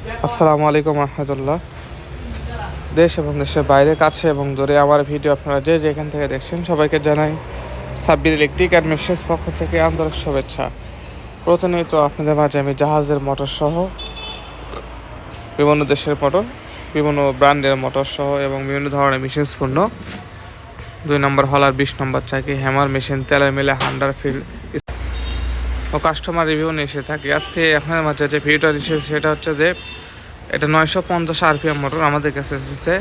আসসালামু আলাইকুম রহমতুল্লাহ। দেশ এবং দেশের বাইরে, কাছে এবং দূরে আমার ভিডিও আপনারা যে যেখান থেকে দেখছেন সবাইকে জানাই সাব্বির ইলেকট্রিক অ্যান্ড মেশিনস পক্ষ থেকে আন্তরিক শুভেচ্ছা। প্রতিনিয়ত আপনাদের মাঝে আমি জাহাজের মোটর সহ, বিভিন্ন দেশের মোটর বিভিন্ন ব্র্যান্ডের মোটর সহ এবং বিভিন্ন ধরনের মেশিনস পণ্য দুই নম্বর হলার বিশ নম্বর চাকি হ্যামার মেশিন তেলের মিলে হান্ডার ফিল্ড ও কাস্টমার রিভিউ নিয়ে এসে থাকি। আজকে আপনার মাঝে যে ভিডিওটা এসেছে সেটা হচ্ছে যে এটা নয়শো পঞ্চাশ আরপিএম মোটর আমাদের কাছে এসেছে।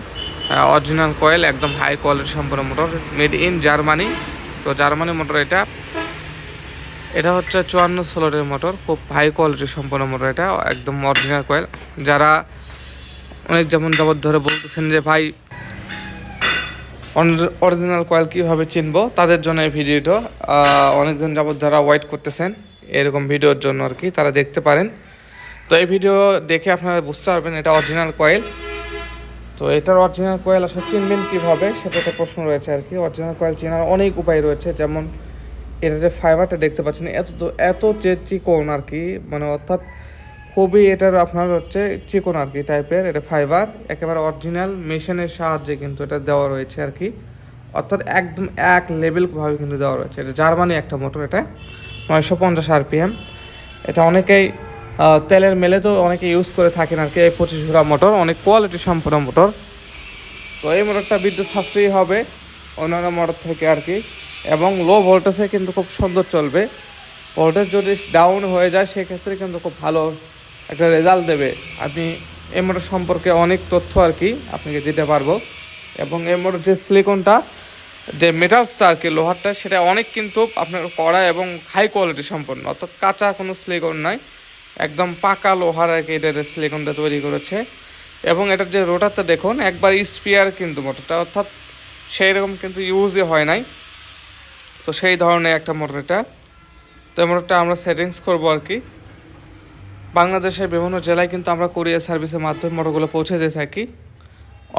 অরিজিনাল কয়েল একদম হাই কোয়ালিটি সম্পন্ন মোটর মেড ইন জার্মানি তো জার্মানি মোটর এটা। এটা হচ্ছে চুয়ান্ন সোলারের মোটর খুব হাই কোয়ালিটি সম্পন্ন মোটর এটা, একদম অরিজিনাল কয়েল যারা অনেক যেমন যাবত ধরে বলতেছেন যে, ভাই অরিজিনাল কয়েল কীভাবে চিনব, তাদের জন্য এই ভিডিওটা অনেকজন যাবত যারা ওয়েট করতেছেন, এরকম ভিডিওর জন্য আর কি, তারা দেখতে পারেন। তো এই ভিডিও দেখে আপনারা বুঝতে পারবেন এটা অরিজিনাল কয়েল তো এটার অরিজিনাল কয়েল আসলে চিনবেন কীভাবে, সেটা একটা প্রশ্ন রয়েছে আর কি। অরিজিনাল কয়েল চেনার অনেক উপায় রয়েছে, যেমন এটা যে ফাইবারটা দেখতে পাচ্ছেন, এত এত যে চিকন আর কি মানে অর্থাৎ খুবই এটার আপনার হচ্ছে চিকন আর কি টাইপের এটা ফাইবার একেবারে অরিজিনাল মেশিনের সাহায্যে কিন্তু এটা দেওয়া রয়েছে আর কি। অর্থাৎ একদম এক লেভেলভাবে কিন্তু দেওয়া রয়েছে। এটা জার্মানি একটা মোটর এটা, নয়শো পঞ্চাশ আরপিএম এটা অনেকেই তেলের মেলে তো অনেকে ইউজ করে থাকেন আর কি এই পঁচিশ ঘোড়া মোটর অনেক কোয়ালিটি সম্পন্ন মোটর তো এই মোটরটা বিদ্যুৎ সাশ্রয়ী হবে অন্যান্য মোটর থেকে আর কি। এবং লো ভোল্টেজে কিন্তু খুব সুন্দর চলবে। ভোল্টেজ যদি ডাউন হয়ে যায়, সেক্ষেত্রে কিন্তু খুব ভালো একটা রেজাল্ট দেবে। আপনি এই মোটর সম্পর্কে অনেক তথ্য আর কি আপনাকে দিতে পারব। এবং এই মোটর যে সিলিকনটা যে মেটালসটা আর কি, লোহারটা, সেটা অনেক কিন্তু আপনার কড়া এবং হাই কোয়ালিটি সম্পন্ন। অর্থাৎ কাঁচা কোনো সিলিকন নয় একদম পাকা লোহার আর কি এটার সিলিকনটা তৈরি করেছে। এবং এটার যে রোটারটা দেখুন, একবার স্পিয়ার কিন্তু মোটরটা, অর্থাৎ সেই রকম কিন্তু ইউজই হয় নাই। তো সেই ধরনের একটা মোটর এটা। তো মোটরটা আমরা সেটিংস করব আর কি। বাংলাদেশের বিভিন্ন জেলায় কিন্তু আমরা কোরিয়ার সার্ভিসের মাধ্যমে মোটরগুলো পৌঁছে দিয়ে থাকি।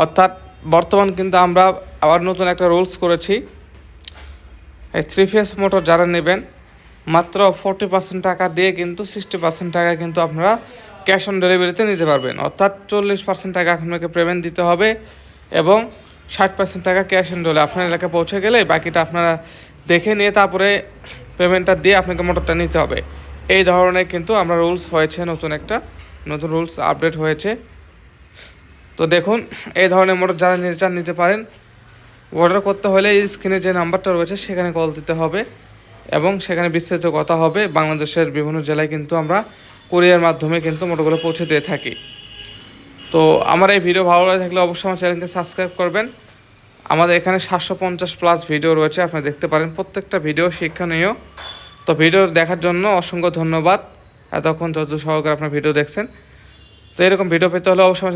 অর্থাৎ বর্তমান কিন্তু আমরা আবার নতুন একটা রুলস করেছি। এই থ্রি ফেস মোটর যারা নেবেন, মাত্র ফোরটি পার্সেন্ট টাকা দিয়ে কিন্তু সিক্সটি পার্সেন্ট টাকা কিন্তু আপনারা ক্যাশ অন ডেলিভারিতে নিতে পারবেন। অর্থাৎ চল্লিশ পার্সেন্ট টাকা আপনাকে পেমেন্ট দিতে হবে এবং ষাট পার্সেন্ট টাকা ক্যাশ অন ডেলিভারি আপনার এলাকায় পৌঁছে গেলে বাকিটা আপনারা দেখে নিয়ে তারপরে পেমেন্টটা দিয়ে আপনাকে মোটরটা নিতে হবে। এই ধরনের কিন্তু আমরা রুলস হয়েছে, নতুন একটা, নতুন রুলস আপডেট হয়েছে। তো দেখুন, এই ধরনের মোটর যারা নিতে চান নিতে পারেন অর্ডার করতে হলে এই স্ক্রিনে যে নাম্বারটা রয়েছে, সেখানে কল দিতে হবে এবং সেখানে বিস্তারিত কথা হবে। বাংলাদেশের বিভিন্ন জেলায় কিন্তু আমরা কোরিয়ার মাধ্যমে কিন্তু মোটরগুলো পৌঁছে দিয়ে থাকি। তো আমার এই ভিডিও ভালো লাগে থাকলে অবশ্যই আমার চ্যানেলকে সাবস্ক্রাইব করবেন। আমাদের এখানে সাতশো পঞ্চাশ প্লাস ভিডিও রয়েছে, আপনি দেখতে পারেন। প্রত্যেকটা ভিডিও শিক্ষণীয়। তো ভিডিও দেখার জন্য অসংখ্য ধন্যবাদ। এতক্ষণ যত সহকারে আপনার ভিডিও দেখছেন। তো এরকম ভিডিও পেতে হলে অবশ্যই